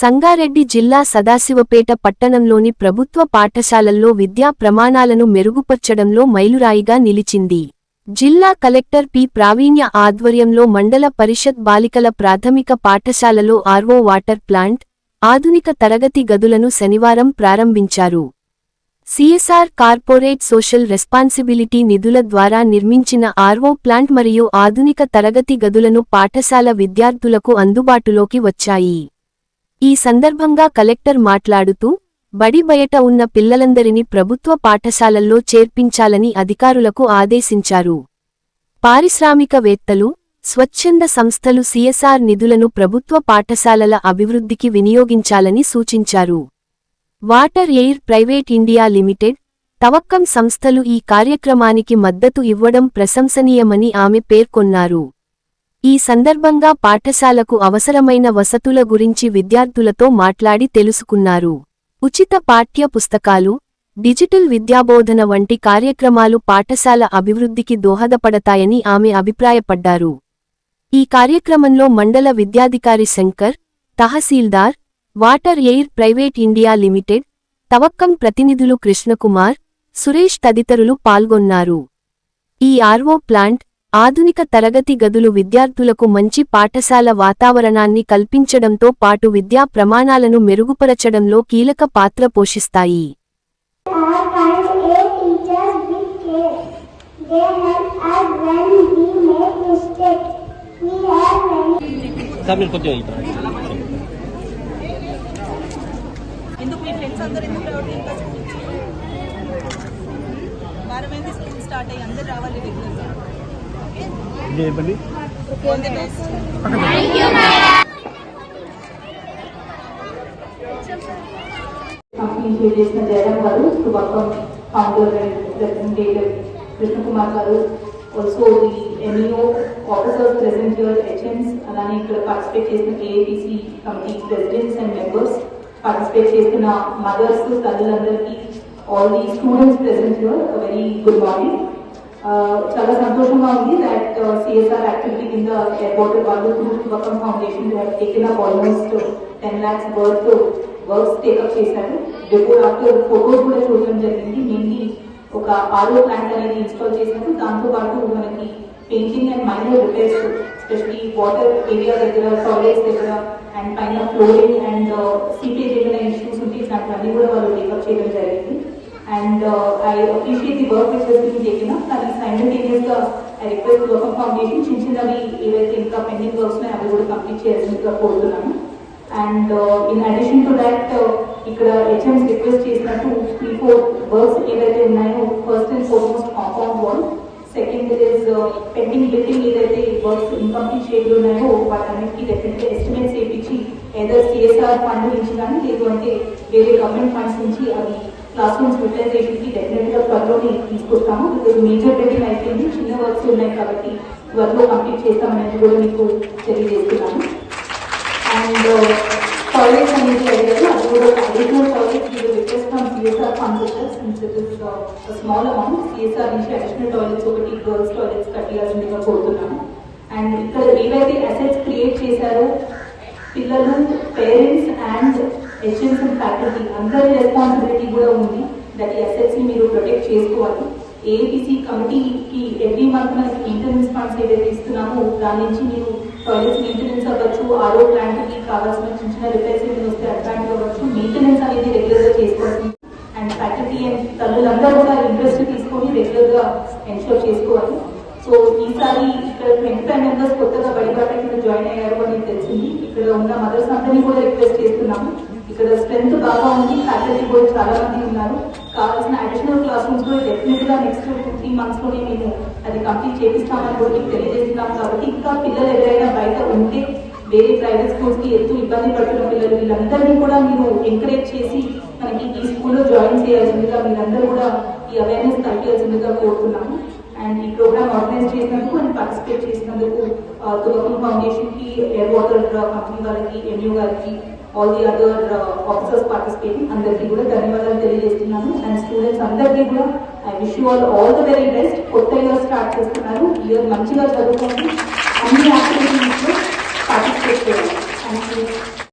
సంగారెడ్డి జిల్లా సదాశివపేట పట్టణంలోని ప్రభుత్వ పాఠశాలల్లో విద్యా ప్రమాణాలను మెరుగుపర్చడంలో మైలురాయిగా నిలిచింది. జిల్లా కలెక్టర్ పి. ప్రావీణ్య ఆధ్వర్యంలో మండల పరిషత్ బాలికల ప్రాథమిక పాఠశాలలో ఆర్వో వాటర్ ప్లాంట్ ఆధునిక తరగతి గదులను శనివారం ప్రారంభించారు. సిఎస్ఆర్ కార్పొరేట్ సోషల్ రెస్పాన్సిబిలిటీ నిధుల ద్వారా నిర్మించిన ఆర్వో ప్లాంట్ మరియు ఆధునిక తరగతి గదులను పాఠశాల విద్యార్థులకు అందుబాటులోకి వచ్చాయి. ఈ సందర్భంగా కలెక్టర్ మాట్లాడుతూ బడి బయట ఉన్న పిల్లలందరినీ ప్రభుత్వ పాఠశాలల్లో చేర్పించాలని అధికారులకు ఆదేశించారు. పారిశ్రామికవేత్తలు స్వచ్ఛంద సంస్థలు సిఎస్ఆర్ నిధులను ప్రభుత్వ పాఠశాలల అభివృద్ధికి వినియోగించాలని సూచించారు. Water air private India limited తవక్కం సంస్థలు ఈ కార్యక్రమానికి మద్దతు ఇవ్వడం ప్రశంసనీయమని ఆమె పేర్కొన్నారు. ఈ సందర్భంగా పాఠశాలకు అవసరమైన వసతుల గురించి విద్యార్థులతో మాట్లాడి తెలుసుకున్నారు. ఉచిత పాఠ్య పుస్తకాలు డిజిటల్ విద్యాబోధన వంటి కార్యక్రమాలు పాఠశాల అభివృద్ధికి దోహదపడతాయని ఆమె అభిప్రాయపడ్డారు. ఈ కార్యక్రమంలో మండల విద్యాధికారి శంకర్ తహసీల్దార్ water air private India limited తవక్కం ప్రతినిధులు కృష్ణకుమార్ సురేష్ తదితరులు పాల్గొన్నారు. ఈ ఆర్వో ప్లాంట్ ఆధునిక తరగతి గదులు విద్యార్థులకు మంచి పాఠశాల వాతావరణాన్ని కల్పించడంతో పాటు విద్యా ప్రమాణాలను మెరుగుపరచడంలో కీలక పాత్ర పోషిస్తాయి. స్కూల్ స్టార్ట్ అయ్యి అందరు రావాలి చెప్పండి all the best company share చేసిన Jayaram garu శుభాకం founder and representative Krishnakumar garu also the MEO officers present your HMs అలానే ఇక్కడ పార్టిసిపేట్ చేసిన AIPC committee presidents and members participate చేసిన mothers తల్లులందరికీ all the students present your very good morning చాలా సంతోషంగా ఉంది that CSR activity కింద airport వాళ్ళు through శుభకం foundation taken up almost ten lakhs worth works take up చేశారు. Before after photos కూడా చూడడం జరిగింది. మెయిన్లీ ఒక ఆరో ప్లాంట్ అనేది ఇన్స్టాల్ చేశారు. దాంతో పాటు మనకి painting and minor repairs especially water area దగ్గర టాయిలెట్స్ దగ్గర అండ్ పైన ఫ్లోరింగ్ అండ్ సీపేజ్ ఏమైనా ఇష్యూస్ ఉంటే ఇట్లాంటివన్నీ కూడా వాళ్ళు టేకప్ చేయడం జరిగింది. And I appreciate the work which has been taken up కానీ సైమిల్టేనియస్గా I request work local foundation చిన్న చిన్నవి ఏవైతే ఇంకా పెండింగ్ వర్క్స్ ఉన్నాయో అవి కూడా కంప్లీట్ చేయాల్సిందిగా కోరుతున్నాను. And in addition to that ఇక్కడ హెచ్ఎంస్ రిక్వెస్ట్ చేసినట్టు త్రీ ఫోర్ వర్క్స్ ఏవైతే ఉన్నాయో first and foremost compound wall second is pending building ఏదైతే వర్క్స్ ఇన్కంప్లీట్ షేడ్లు ఉన్నాయో వాటన్నిటికీ డెఫినెట్గా ఎస్టిమేట్స్ వేయించి ఏదో సిఎస్ఆర్ ఫండ్ నుంచి కానీ లేదు అంటే వేరే గవర్నమెంట్ ఫండ్స్ నుంచి అవి క్లాస్ రూమ్స్ యూటిలైజేషన్కి డెఫినెట్గా త్వరలోనే తీసుకొస్తాము. బికాజ్ మేజర్ బిల్డింగ్ అయిపోయింది చిన్న వర్క్స్ ఉన్నాయి కాబట్టి త్వరలో కంప్లీట్ చేస్తామనేది కూడా మీకు తెలియజేస్తున్నాను. అండ్ టాయిలెట్స్ uh, అనేది అడిగారు అది కూడా అడిషనల్ టాయిలెట్స్ మీరు request from CSR fund since small amount CSR నుంచి అడిషనల్ టాయిలెట్స్ ఒకటి గర్ల్స్ టాయిలెట్స్ కట్టియాల్సిందిగా కోరుతున్నాము అండ్ ఇక్కడ ఏవైతే అసెట్స్ క్రియేట్ చేశారో పిల్లలు parents and HMs and faculty అందరి రెస్పాన్సిబిలిటీ కూడా ఉంది. దట్ ఈ అసెట్స్ మీరు ప్రొటెక్ట్ చేసుకోవాలి. ఏపీసీ కమిటీకి ఎవ్రీ మంత్ మనకి మెయింటెనెన్స్ ఫండ్స్ ఏదైతే ఇస్తున్నామో దాని నుంచి మీరు టాయిలెట్స్ మెయింటెనెన్స్ అవ్వచ్చు ఆరో ప్లాంట్కి కావాల్సిన చిన్న చిన్న రిపేర్స్ ఏమైనా వస్తే అట్లాంటివి అవ్వచ్చు. మెయింటెనెన్స్ అనేది రెగ్యులర్గా చేసుకోవచ్చు అండ్ ఫ్యాకల్టీ అండ్ తల్లులందరూ కూడా ఇంట్రెస్ట్ తీసుకొని రెగ్యులర్గా ఎన్షోర్ చేసుకోవాలి. సో ఈసారి ఇక్కడ ట్వంటీ ఫైవ్ మెంబర్స్ కొత్తగా బడిబాట కింద జాయిన్ అయ్యారు అని తెలిసింది. ఇక్కడ ఉన్న మదర్స్ అందరినీ కూడా రిక్వెస్ట్ చేస్తున్నాము. ఇక్కడ స్ట్రెంత్ బాగా ఉంది ఫ్యాకల్టీ కూడా చాలా మంది ఉన్నారు. కావాల్సిన అడిషనల్ క్లాస్ రూమ్స్ కూడా డెఫినెట్గా నెక్స్ట్ టూ త్రీ మంత్స్లోనే మేము అది కంప్లీట్ చేపిస్తామని కూడా మీకు తెలియజేస్తున్నాం కాబట్టి ఇంకా పిల్లలు ఎవరైనా బయట ఉంటే వేరే ప్రైవేట్ స్కూల్స్కి ఎంతో ఇబ్బంది పడుతున్న పిల్లలు వీళ్ళందరినీ కూడా మీరు ఎంకరేజ్ చేసి మనకి ఈ స్కూల్లో జాయిన్ చేయాల్సిందిగా మీరందరూ కూడా ఈ అవేర్నెస్ కలిపేయాల్సిందిగా కోరుతున్నాము. అండ్ ఈ ప్రోగ్రామ్ ఆర్గనైజ్ చేసినందుకు అండ్ పార్టిసిపేట్ చేసినందుకు తులకం ఫౌండేషన్కి ఎయిర్ వాటర్ కంపెనీ వాళ్ళకి MU garu all the other officers participating అందరికీ కూడా ధన్యవాదాలు తెలియజేస్తున్నాను. అండ్ స్టూడెంట్స్ అందరికీ కూడా I wish you all all the very best కొత్త ఇయర్ స్టార్ట్ చేస్తున్నారు. ఇయర్ మంచిగా చదువుకోండి అన్ని యాక్టివిటీస్లో పార్టిసిపేట్ చేయాలి థ్యాంక్ యూ